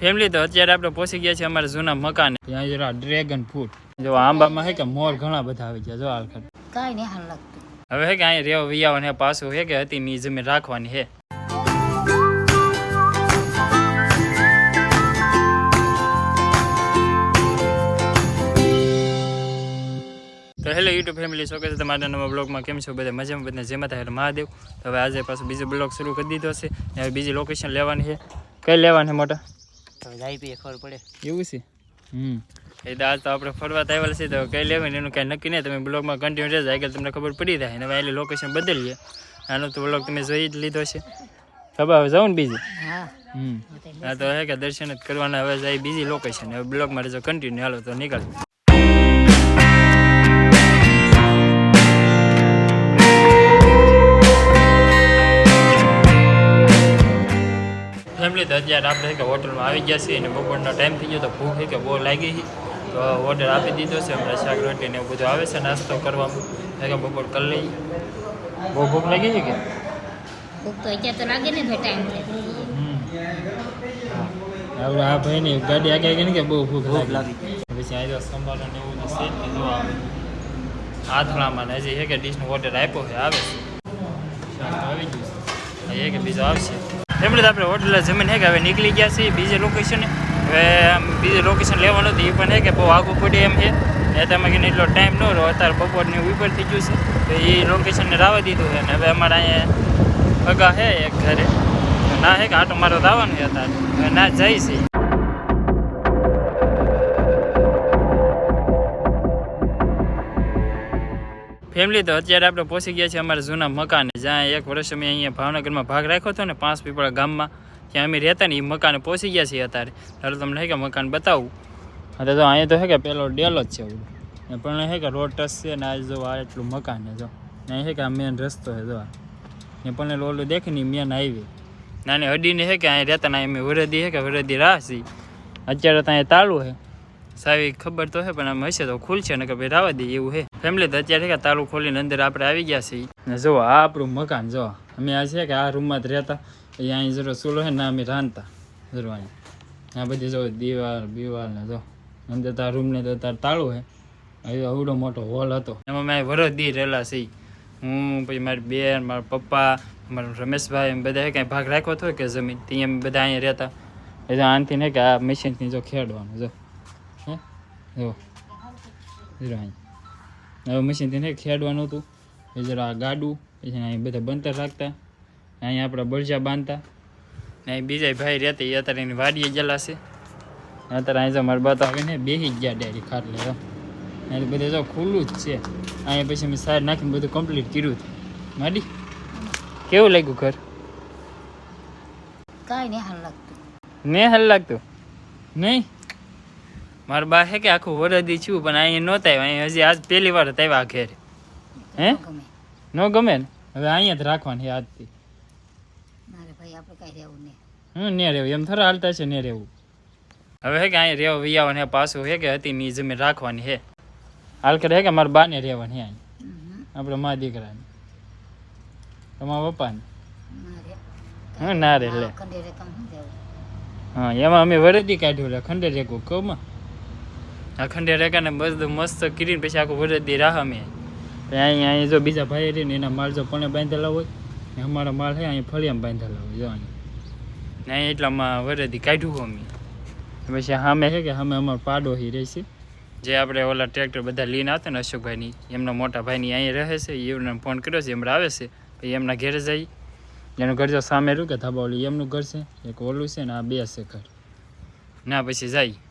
Family તો અત્યારે આપણે પહોંચી ગયા છીએ અમારા જૂના મકાને. ત્યાં જરા ડ્રેગન ફ્રૂટ જો આંબામાં હે કે મોર ઘણા બધા આવી ગયા જો હાલ કાંઈ નહીં હાલ લાગતું. હવે હે કે અહીંયા રેવ વિયાવાનું હે પાછું હે કે હતી મી જમીન રાખવાની હે. તો હેલો યુટ્યુબ ફેમિલી શોકે છે તમારા નવા બ્લોગમાં. કેમ છો બધા? મજામાં? બધા જેમાં થાય મહાદેવ. હવે આજે પાછું બીજો બ્લોગ શરૂ કરી દીધો છે. હવે બીજી લોકેશન લેવાની છે. કઈ લેવાની મોટા? હવે જાય પીએ ખબર પડે. એવું છે? હમ. એ તો આજ તો આપણે ફરવા આવેલા છે તો કઈ લેવાની એનું કાંઈ નક્કી નહીં. તમે બ્લોગમાં કન્ટિન્યુ રહેજો આગળ તમને ખબર પડી જાય. અને હવે એટલે લોકેશન બદલીએ. આનો તો બ્લોગ તમે જોઈ જ લીધો છે. ખબર હવે જાઉં ને બીજી? હા. તો હે કે દર્શન જ કરવાના હવે જાય બીજી લોકેશન હવે બ્લોગમાં રહેજો કન્ટિન્યુ હાલો તો નીકળ. અત્યારે આપણે કે હોટલમાં આવી ગયા છીએ અને બપોરનો ટાઈમ થઈ ગયો તો ભૂખ છે કે બહુ લાગી છે તો ઓર્ડર આપી દીધો છે હમણાં શાક રોટી ને એવું બધું આવે છે નાસ્તો કરવામાં કે બપોર કરી લઈએ. બહુ ભૂખ લાગી છે કે? ભૂખ તો અત્યારે તો લાગે ને ટાઈમ થાય આપણે આ ભાઈની ગાડી આગળ ગઈ ને કે બહુ ભૂખ લાગી. પછી આજે સંભાળો ને એવું છે જ જો આવે આથળામાં ને હજી એક ડીશનો ઓર્ડર આપ્યો છે આવે છે. આવી ગયું છે. હવે કે બીજો આવશે. એમણે તો આપણે હોટલ જમીન હે કે હવે નીકળી ગયા છીએ બીજે લોકેશને હવે આમ બીજે લોકેશન લેવાનું હતું એ પણ હે કે બહુ આગું પડે એમ છે. એ તમે કહીને એટલો ટાઈમ ન રહો અત્યારે બપોરની ઉપર થઈ ગયું છે. તો એ લોકેશનને રાવા દીધું છે અને હવે અમારે અહીંયા અગા છે એક ઘરે. ના હે કે આટો મારો છે અત્યારે. હવે ના જાય છે. ફેમિલી, તો અત્યારે આપણે પહોંચી ગયા છીએ અમારા જૂના મકાને. જ્યાં એક વર્ષ અમે અહીંયા ભાવનગરમાં ભાગ રાખ્યો હતો ને પાંચ પીપળા ગામમાં, ત્યાં અમે રહેતા ને એ મકાને પહોંચી ગયા છીએ અત્યારે. ત્યારે તમને હે કે મકાન બતાવું. અરે તો અહીંયા તો હે કે પેલો ડેલો જ છે ને પણ હે કે રોડ ટચ છે ને આ જો આ એટલું મકાન છે, જો. ને હે કે આ મેન રસ્તો છે, જો ને પણ ઓલું દેખે ને મેન હાઈવે નાની હડીને હે કે અહીંયા રહેતા ને અમે વરદી હે કે વરદી રાહ છે. અત્યારે તો અહીંયા તાળું છે. સાવી ખબર તો છે પણ આમ હશે તો ખુલશે ને કે ભાઈ રાવા દઈએ એવું છે ફેમિલી તો અત્યારે કે તાળું ખોલીને અંદર આપણે આવી ગયા છીએ. ને જો આ આપણું મકાન જો, અમે આ છે કે આ રૂમમાં જ રહેતા. અહીંયા અહીં જરો ચૂલો છે ને અમે રાંધતા. જરો અહીંયા. આ બધી જો દિવાલ, બિવાલ ને જો. અંદર તાર રૂમને તો તાર તાળું છે. હવે અવડો મોટો હોલ હતો. એમાં મેં વરસ દી રહેલા છીએ. હું, પછી મારી બેન, મારા પપ્પા મારા રમેશભાઈ એમ બધા કાંઈ ભાગ રાખ્યો હતો કે જમીન? ત્યાં અમે બધા અહીંયા રહેતા. એટલે આનથી ને કે આ મશીનથી જો ખેડવાનું, જો. હે? જો. અહીં હવે મશીનથી તેને ખેડવાનું હતું. એ જરા આ ગાડું પછી અહીં બધા બંતર રાખતા. અહીંયા આપણા બળજા બાંધતા. અહીં બીજા ભાઈ રહેતા એ અત્યારે એની વાડીએ ગયેલા છે. અત્યારે અહીં જો મારા બાતો આવીને બેસી ગયા ડાયરી ખાટલે લેવા અહીં બધે જો ખુલ્લું જ છે. અહીંયા પછી મેં સાઈડ નાખીને બધું કમ્પ્લીટ કર્યું હતું માડી કેવું લાગ્યું ઘર? કાંઈ નહીં હાલ લાગતું. નહીં હાલ લાગતું? નહીં? મારા બા હે કે આખું વરદી છું પણ અહીંયા નહોતા આવ્યા અહીંયા હજી આજ પહેલી વાર આવ્યા ઘેર. હે? નો ન ગમે ને? હવે અહીંયા જ રાખવાની આજથી. હમ ને રહેવું એમ થોડા હાલતા છે ને રહેવું. હવે હે કે અહીંયા રહેવા વિયાવાની હે પાછું હે કે હતી ની જમીન રાખવાની હે. હાલ કરે હે કે મારા બાને રહેવાની હે અહીં આપણે મા દીકરાને. તમારા પપ્પાને. હા ના રે લે. ખંડેરે હા એમાં અમે વરદી કાઢ્યું લે ખંડે રેકું કહું આ ખંડે રેકાને બધું મસ્ત કરીને પછી આખું વરદી રાહ અમે. અહીંયા અહીંયા જો બીજા ભાઈ રહીને એના માલ જો પણ બાંધેલા હોય, ને અમારા માલ છે અહીંયા ફળિયામાં બાંધેલા હોય, જો અહીંયા. ને અહીં એટલામાં વરદી કાઢ્યું અમે. પછી સામે છે કે સામે અમારો પાડો હી રહેશે જે આપણે ઓલા ટ્રેક્ટર બધા લઈને આવતા ને અશોકભાઈની, એમના મોટા ભાઈની અહીં રહે છે, એમને ફોન કર્યો છે એમણે આવે છે, પછી એમના ઘેરે જઈ એનું ઘર જો સામે રહ્યું કે ધાબા ઓલી એમનું ઘર છે, એક ઓલું છે ને આ બે છે ઘર. ના, પછી જાય.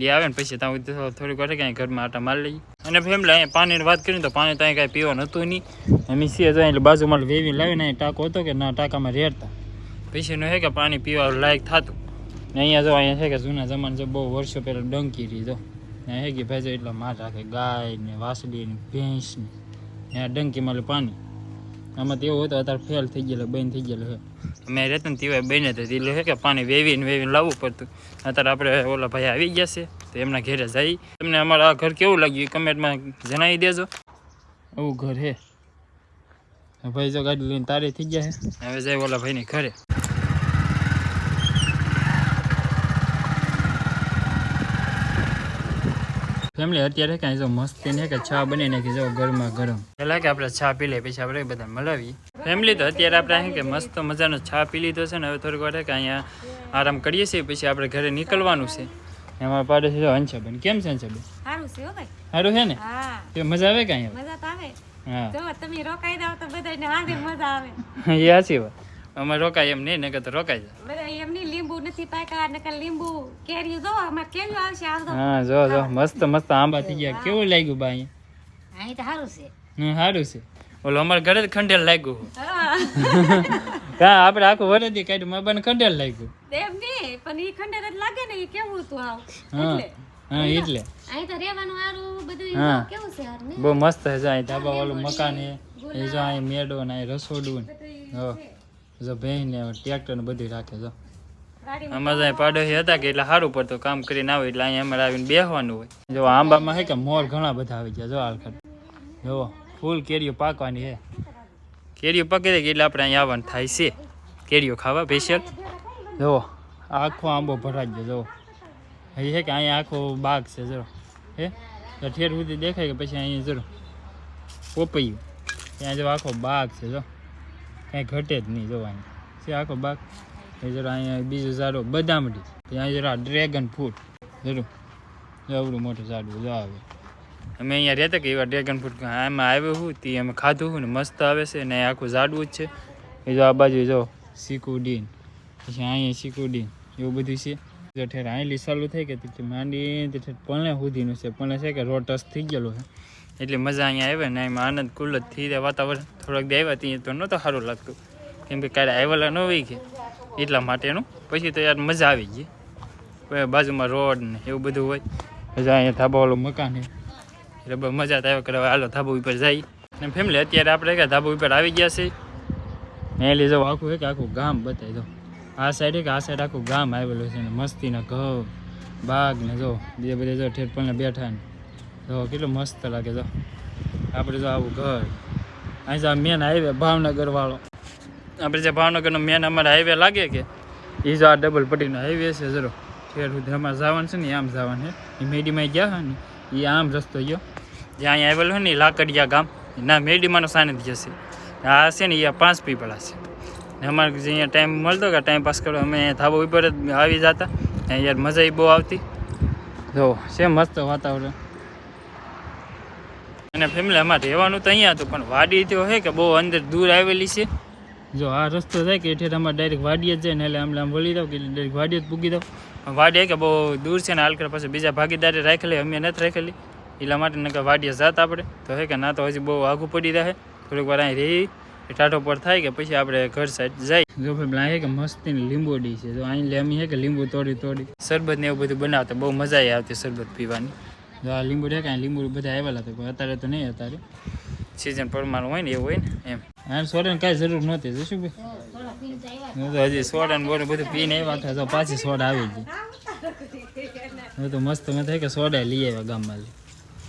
એ આવે ને પછી ત્યાં થોડીક વાર કાંઈ ઘરમાં આટા મારી લઈએ. અને ફેમિલી અહીંયા પાણીની વાત કરીને તો પાણી ત્યાં કાંઈ પીવાનું હતું નહીં. એમ સિંહ જાય એટલે બાજુમાં વેવી લાવીને અહીં ટાંકો હતો કે ના ટાંકામાં રેડતા. પછીનું છે કે પાણી પીવા લાયક થતું. ને અહીંયા જો અહીંયા છે કે જૂના જમાના જો બહુ વર્ષો પહેલાં ડંકી જો. ને હે કે ભાઈ જો એટલા માર રાખે ગાય ને વાસળી ને ભેંસ ને. ડંકીમાં એટલે પાણી. આમાં તો એવું હોય તો અત્યારે ફેલ થઈ ગયેલો, બંધ થઈ ગયેલો છે. અમે રહેતા ને તેવાય બને તો એટલે છે કે પાણી વેવીને વેવીને લાવવું પડતું. અત્યારે આપણે ઓલા ભાઈ આવી ગયા છે તો એમના ઘરે જઈ તમને અમારા આ ઘર કેવું લાગ્યું કમેન્ટમાં જણાવી દેજો. આવું ઘર હે? ભાઈ જો ગાડી લઈને તારે થઈ ગયા છે હવે જાય ઓલા ભાઈને ઘરે. ફેમિલી અત્યારે કાંઈ જો મસ્તી ને કે ચા બની નાખી જો ગરમા ગરમ. પહેલાં કે આપણે ચા પી લઈએ પછી આપણે બધા મળાવીએ. ફેમિલી તો અત્યારે આપણે અહીં કે મસ્ત મજાનો ચા પી લીધો છે ને હવે થોડીક વાર કે અહીંયા આરામ કરીએ છીએ પછી આપણે ઘરે નીકળવાનું છે. એમાં પાડે છે હંસાબેન. કેમ છે હંસાબેન? સારું છે ભાઈ. સારું છે ને? એ મજા આવે કાંઈ મજા તો આવે. હા. જો તમે રોકાઈ જાવ તો બધાને મજા આવે. એ સાચી વાત અમે રોકાય એમ નહીં નકર તો રોકાઈ જાય. બધા લીંબુ નથી પાક્યા નકર લીંબુ કેરીઓ જો અમારે કેરીઓ આવશે આવતો હા જો જો મસ્ત મસ્ત આંબા થઈ ગયા. કેવું લાગ્યું બા અહીંયા? અહીં તો સારું છે. હમ, સારું છે. ઓલો અમારે ઘરે જ ખંડેલ લાગ્યું કા આપણે આખું વરદી કાઢ્યું મારા બાને ખંડેલ લાગ્યું. એમ નહીં પણ ઈ ખંડેલ જ લાગે ને ઈ કેવું હતું આવ? હા હા એટલે. અહીં તો રહેવાનું હારું બધું હા. કેવું છે હારું બહુ મસ્ત છે જો અહીં ધાબા વાળું મકાન એ જો અહીં મેડો ને અહીં રસોડું ને. જો. ભેંસ ને ટ્રેક્ટર ને બધું રાખે જો. અમારે ત્યાં પાડોશી હતા કે એટલે સારું પડતું કામ કરીને આવે, એટલે અહીંયા અમારે આવીને બેસવાનું હોય. જો આંબામાં છે કે મોર ઘણા બધા આવી ગયા, જો હાલખટ જો, ફૂલ કેરીઓ પાકવાની છે કેરીઓ પાકી દે કે એટલે આપણે અહીંયા આવવાનું થાય છે. કેરીઓ ખાવા સ્પેશિયલ જો, આખો આંબો ભરાઈ ગયો, જો. હજી છે કે અહીંયા આખો બાગ છે જરો હે? તો ઠેર સુધી દેખાય કે પછી અહીંયા જરો પોપૈયું. ત્યાં જો આખો બાગ છે, જો. કાંઈ ઘટે જ નહીં જોવાની. છે આખો બાગ. એ જરા અહીંયા બીજું ઝાડો, બદામડી. ત્યાં જરા ડ્રેગન ફ્રૂટ જરૂર એવડું મોટું ઝાડવું, જો આવે. અમે અહીંયા રહેતા કે એવા ડ્રેગન ફ્રૂટ આમાં આવ્યું હું, તે અમે ખાધું હું ને મસ્ત આવે છે ને આખું ઝાડવું જ છે. એ જો આ બાજુ જો સિકુડીન પછી અહીંયા સિકુડીન એવું બધું છે. જો ઠેર આયલી ચાલુ થઈ કે તેથી માંડી તે ઠેર પણે સુધીનું છે. પણે છે કે રોડ ટચ થઈ ગયેલો છે. એટલે મજા અહીંયા આવે ને એમાં આનંદ, કુલ જ થઈ જાય. વાતાવરણ થોડાક દે આવ્યા ત્યાં તો નહોતું સારું લાગતું. કેમ કે કાલે આવેલા ન હોય કે. એટલા માટેનું. પછી તો યાર મજા આવી ગઈ. બાજુમાં રોડ ને એવું બધું હોય. પછી અહીંયા ધાબાવાળું મકાન એટલે બહુ મજા આવે, કે હવે હાલો ધાબો ઉપર જાય અને ફેમિલી અત્યારે આપણે કે ધાબો ઉપર આવી ગયા છે. ને લઈ જાઉં આખું એક આખું ગામ બતાવી દો. આ સાઈડ એક, આ સાઈડ આખું ગામ આવેલું છે. ને મસ્તીના ઘઉં, બાગ ને જો બીજે બધા જો ઠેર પણ બેઠા ને. જો કેટલું મસ્ત લાગે જો. આપણે જો આવું ઘર. અહીં મેન હાઈવે ભાવનગર વાળો આપણે જે ભાવનગરનો મેન અમારે હાઈવે લાગે કે એ જો આ ડબલ પટ્ટીનો હાઈવે છે જરો ઠેર સુધી અમારે જવાનું છે ને આમ જવાનું છે. એ મેડીમાં ગયા હોય ને એ આમ રસ્તો ગયો. જ્યાં અહીંયા આવેલું હોય ને એ લાકડિયા ગામ. ના, મેડીમાંનો સાનિધ્ય છે. આ છે ને એ પાંચ પીપળા છે. ને અમારે જે અહીંયા ટાઈમ મળતો કે ટાઈમ પાસ કરવા અમે ધાબો ઉપર જ આવી જતા. યાર મજા બહુ આવતી. જો, છે મસ્ત વાતાવરણ. અને ફેમિલી અમારે રહેવાનું તો અહીંયા હતું, પણ વાડી તો છે કે બહુ અંદર દૂર આવેલી છે. જો આ રસ્તો થાય કે એટલે અમારે ડાયરેક્ટ વાડીએ જ જાય ને એટલે આમ આમ વળી દઉં કે ડાયરેક્ટ વાડીએ જ પૂગી દઉં. પણ વાડી કે બહુ દૂર છે ને હાલ કરે પછી બીજા ભાગીદારી રાખેલી, અમે નથી રાખેલી. એટલા માટે નકર વાડીએ જાત આપણે. તો હે કે ના તો હજી બહુ આઘું પડી રહે. થોડીક વાર અહીં રહી ટાઢો પર થાય કે પછી આપણે ઘર સાઈડ જાય. જો ભાઈ અહીં કે મસ્તીની લીંબોડી છે. જો અહીં લેમી છે કે લીંબુ તોડી તોડી. શરબત ને એવું બધું બનાવતા, બહુ મજા આવી આવતી શરબત પીવાની. જો આ લીંબુ છે કે અહીં લીંબુ બધા આવેલા હતા પણ અત્યારે તો નહીં અત્યારે. સિઝન પ્રમાણે હોય ને એવું હોય ને, એમ. હા સોડાની કાંઈ જરૂર નહોતી જોશું ભાઈ? થોડા પીને તો આવ્યા હું તો હજી સોડા ને બધું પીને આવ્યા તો પાછી સોડા આવી ગઈ. હું તો મસ્ત મેં સોડા લઈ આવ્યા ગામમાં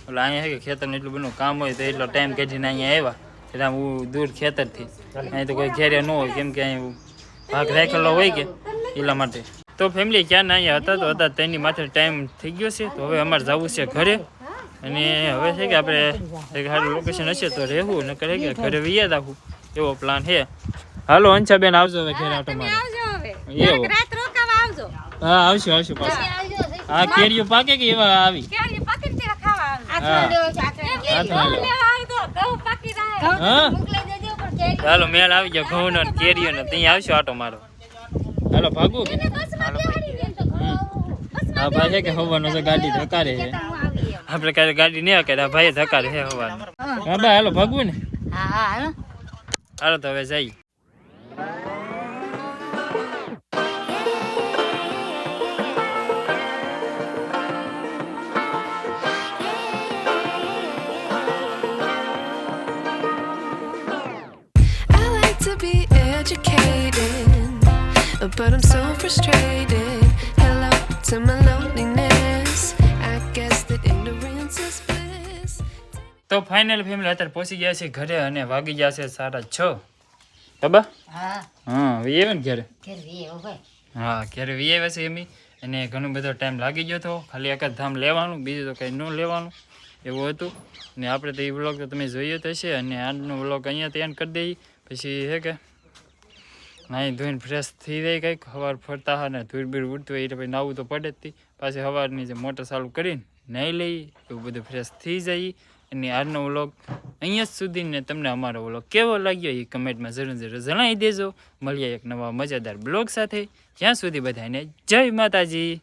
એટલે અહીંયા કે ખેતરને એટલું બધું કામ હોય તો એટલો ટાઈમ કાઢીને અહીંયા આવ્યા. એટલે હું દૂર ખેતરથી. અહીં તો કોઈ ઘેરે ન હોય, કેમ કે અહીં ભાગ રાખેલો હોય કે એટલા માટે. તો ફેમિલી ક્યાં અહીંયા હતા? તો હતા તેની માથે ટાઈમ થઈ ગયો છે. તો હવે અમારે જવું છે ઘરે. અને હવે છે કે આપણે એક લોકેશન હશે તો રહેવું, નકર કરે કે ઘરે વૈયા રાખવું એવો પ્લાન છે. હાલો અંશાબેન આવજો હવે ઘેર આટો મારે. એવો. રાત રોકાવા આવજો. હા આવશું આવશું પાછું. હા કેરીઓ પાકે કે એવા આવી? કેરીઓ પાકે ને ખાવા આવજો હા. દેવો છે આટલા એમ નહીં, હા, ઘઉં લેવા આવજો ઘઉં પાકી જાય. હા? મોકલાઈ દેજો પણ કેરી ચાલો મેળ આવી ગયો ઘઉં નો કેરીઓ નો ત્યાં આવશું આટો મારો. હાલો ભાગુ. હાલો બસમાં બેહાડી એમ તો ઘઉં હા ભાઈ છે કે હવાનો છે ગાડી ધકારે છે. આવી આપણે કાંઈ ગાડી નહીં કરે ભાઈ ધકારે છે હવાનો હા. ભાઈ હાલો ભાગવું ને. હા હા હાલો હાલો તો હવે જઈએ I like to be educated, but I'm so frustrated. Hello to my loneliness. તો ફાઇનલ ફેમિલી અત્યારે પહોંચી ગયા છે ઘરે અને વાગી ગયા છે સાડા છ. બાબા હા. હા વી આવે ને ઘરે? હા ઘરે વી આવે છે એમ. એને ઘણો બધો ટાઈમ લાગી ગયો હતો ખાલી એક જ ધામ લેવાનું બીજું તો કંઈ ન લેવાનું. એવું હતું. ને આપણે તો એ વ્લોગ તો તમે જોયો તો છે અને આજનો વ્લોગ અહીંયા તૈયાર કરી દઈએ. પછી છે કે? નાહી ધોઈને ફ્રેશ થઈ જાય કંઈક. સવાર ફરતા હા ને ધૂળ બીળ ઉડતું હોય એટલે પછી નાવું તો પડે જ પાછી સવારની જે મોટર ચાલુ કરીને નાહી લઈએ. એવું બધું ફ્રેશ થઈ જાય. અને આજનો વ્લોગ અહીંયા સુધીને તમને અમારો વ્લોગ કેવો લાગ્યો એ કમેન્ટમાં જરૂર જરૂર જણાવી દેજો. મળીએ એક નવા મજાદાર બ્લોગ સાથે. જ્યાં સુધી બધાને જય માતાજી.